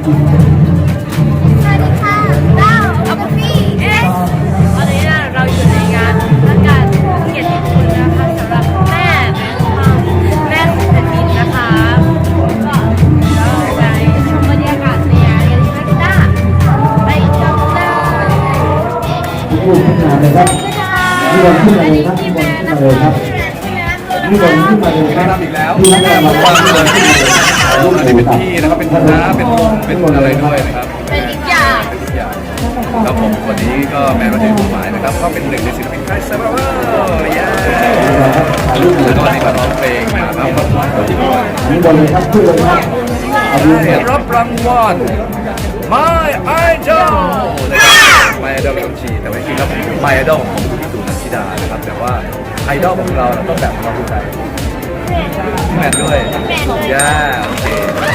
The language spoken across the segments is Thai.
สวัสดีค่ะดาวอัปปี้เอสวันนี้เราอยู่ในงานประกาศเกียรติคุณนะคะสำหรับแม่แม่ของแผ่นดินนะคะก็เราไปชมบรรยากาศในงานกันดีไหมคะไปชมเลยพูดขึ้นมาเลยครับนี่วันขึ้นมาเลยครับนี่วันขึ้นมาเลยครับ นี่วันขึ้นมาเลยครับอีกแล้วที่แม่มาว่าว่าเงินที่รูปอันนี้เป็นที่นะครับเป็นคณะเป็นเป็นอะไรด้วยนะครับเป็นอีกอย่างทุกอย่างครับผมวันนี้ก็แมนมาถึงหมายนะครับก็เป็นหนึ่งในศิลปินค่ายเซอร์เวอร์เย้ถ่ายรูปเลยแล้วคก็รับวันนี้มาร้องเพลงมารับรางวัลด้วยนี่บนเลยครับขึ้นเลยครับเอาดูได้เนี่ยรับรางวัล My Idol นะครับ My Idol เป็นคนชีแต่ว่าจริงๆแล้ว My Idol ของผมคือพี่ตูนนันทิดานะครับแต่ว่าไอ ดอลของเราเราต้องแบบเราดูใจแมทด้วยย่าโอเค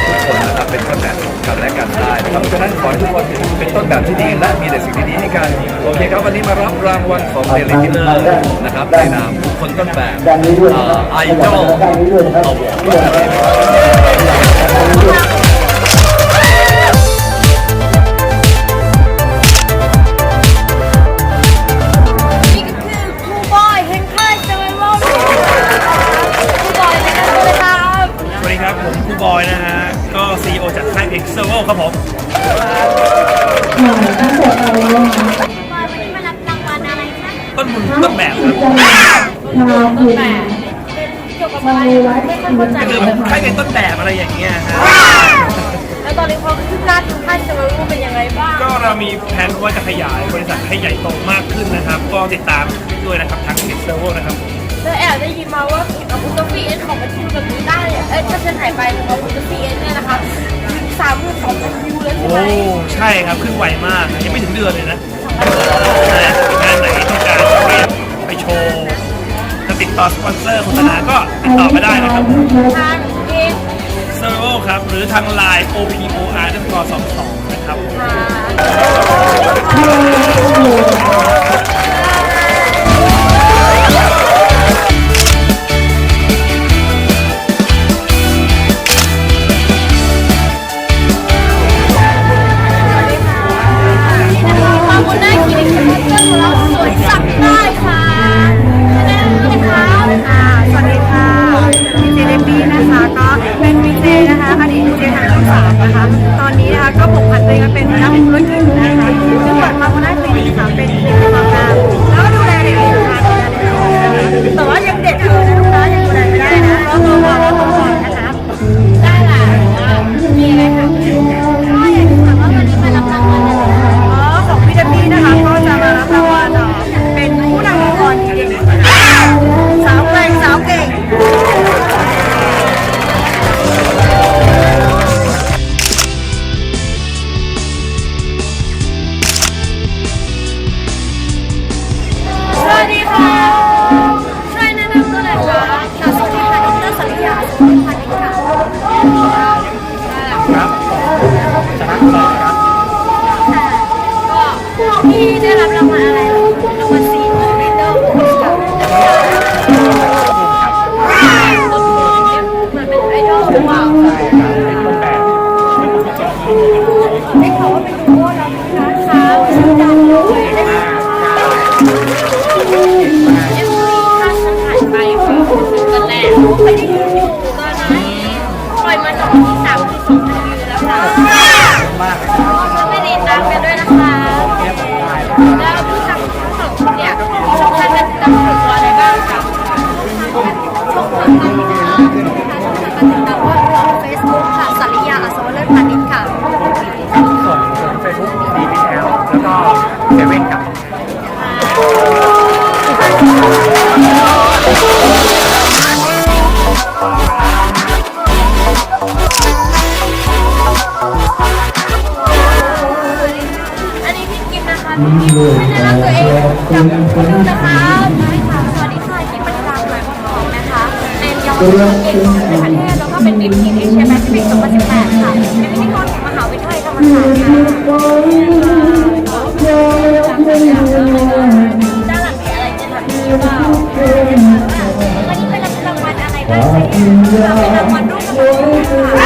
ทุกคนนะครับเป็นต้นแบบของกันและกันได้นะครับเพราะฉะนั้นขอให้ทุกคนเป็นต้นแบบที่ดีและมีแต่สิ่งดีๆให้กันโอเคครับวันนี้มารับรางวัลของเดลิทิเลอร์นะครับในนามบุคคลต้นแบบด้านนี้ด้วยไอดอลด้านนี้ด้วยนะครับเอาวอนี่ร์น ลงเซอร์เวลครับผมบอยวันนี้มารับรางวัลอะไรคะต้นบุญต้นแบบครับต้นแบบเป็นเกี่ยวกับอะไรไม่ค่อยเข้าใจก็คือค่ายเป็นต้นแบบอะไรอย่างเงี้ยฮะแล้วตอนนี้ความคืบหน้าทางค่ายเซเว่นโลกเป็นยังไงบ้าง ก็เรามีแผนว่าจะขยายบริษัทให้ใหญ่โตมากขึ้นนะครับ ก็ติดตามด้วยนะครับทางเพจเซอร์เวลนะครับผมแล้วแอบได้ยินมาว่าเอาพุทธฟีเช่ไหมโอ้ใช่ครับขึ้นไวมากยังไม่ถึงเดือนเลยนะนะงานไหนต้องการเรียกไปโชว์จะติดต่อสปอนเซอร์โฆษณาก็ติดต่อมาได้นะครับทางเองเซอร์เวลครับ หรือทางไลน์ OPOR 1 2 2นะครับ นะคะ ตอนนี้นะคะก็ผกผันตัวเองมาเป็นนักธุรกิจนะคะซึ่งเปิดมาคนแรกปีค่ะเป็นคลินิก ที่ได้รับรางวัลอะไร พี่กิมนะคะพี่กิมช่วยแนะนำตัวเองกับคนดูนะคะได้ค่ะสวัสดีค่ะกิมปัญญาหมายความทองนะคะเป็นเยาวชนเก่งในประเทศแล้วก็เป็นมิตรทีเอเชียแปซิฟิก2018ค่ะเป็นพิธีกรของมหาวิทยาลัยธรรมศาสตร์ค่ะด้านหลังมีอะไรจะถามพี่เปล่าวันนี้ไปรับรางวัลอะไรบ้างคะเราเป็นรางวัลรูปกระเป๋าค่ะต้องขอบคุณนะคะ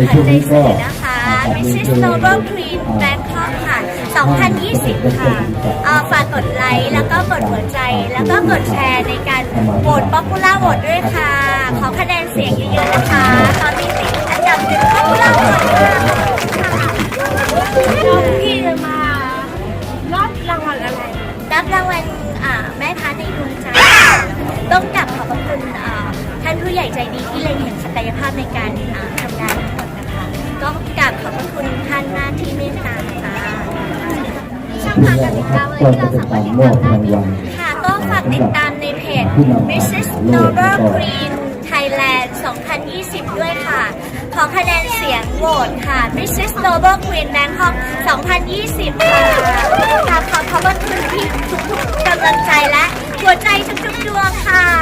มิโกะค่ะใจสื่อนะคะ Mrs. Noble Queen Bangkok ค่ะ 2020 ค่ะฝากกดไลค์ แล้วก็กดหัวใจ แล้วก็กดแชร์ในการโหวต Popular Vote ด้วยค่ะ ขอคะแนนเสียงเยอะๆนะคะ ตอนนี้ติดอันดับหนึ่ง Popular Vote ค่ะแล้วพี่จะมารับรางวัลอะไร รับรางวัลแม่พันในดวงใจต้องกลับขอบพระคุณท่านผู้ใหญ่ใจดีที่เล็งเห็นศักยภาพในการทำงาน ทั้งหมดนะคะก็กลับขอบพระคุณท่านมากที่เมตตาค่ะช่องทางการติดตามอะไรก็ที่จะเราเป็นสามารกาถรติดมอตามบได้รางวัลค่ะก็ฝากติดตามในเพจ Mrs. Noble Queen Thailand 2020 ด้วยค่ะ ขอคะแนนเสียงโหวตค่ะ Mrs. Noble Queen Bangkok 2020 ค่ะกราบขอบพระคุณที่ทุกๆกำลังใจและหัวใจทุกๆดวงค่ะ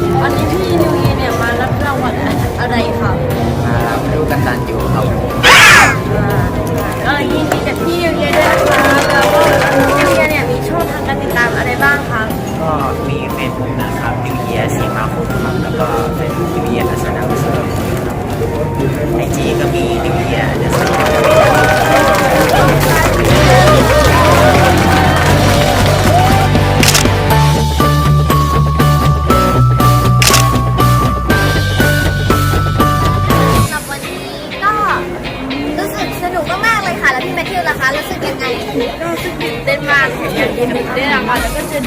ครั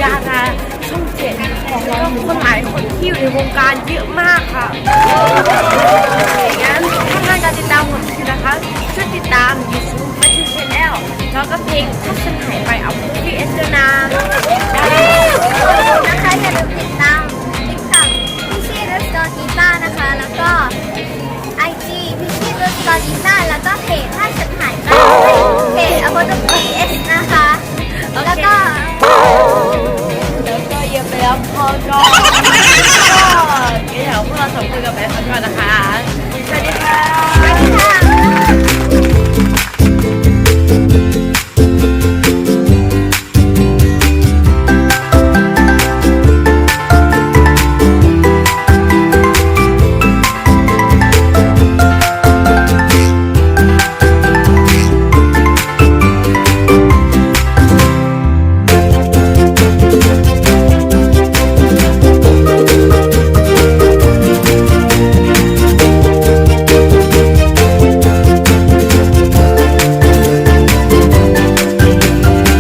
ดาราช่องเจ็ดของเราคนหลายคนที่อยู่ในวงการเยอะมากค่ะ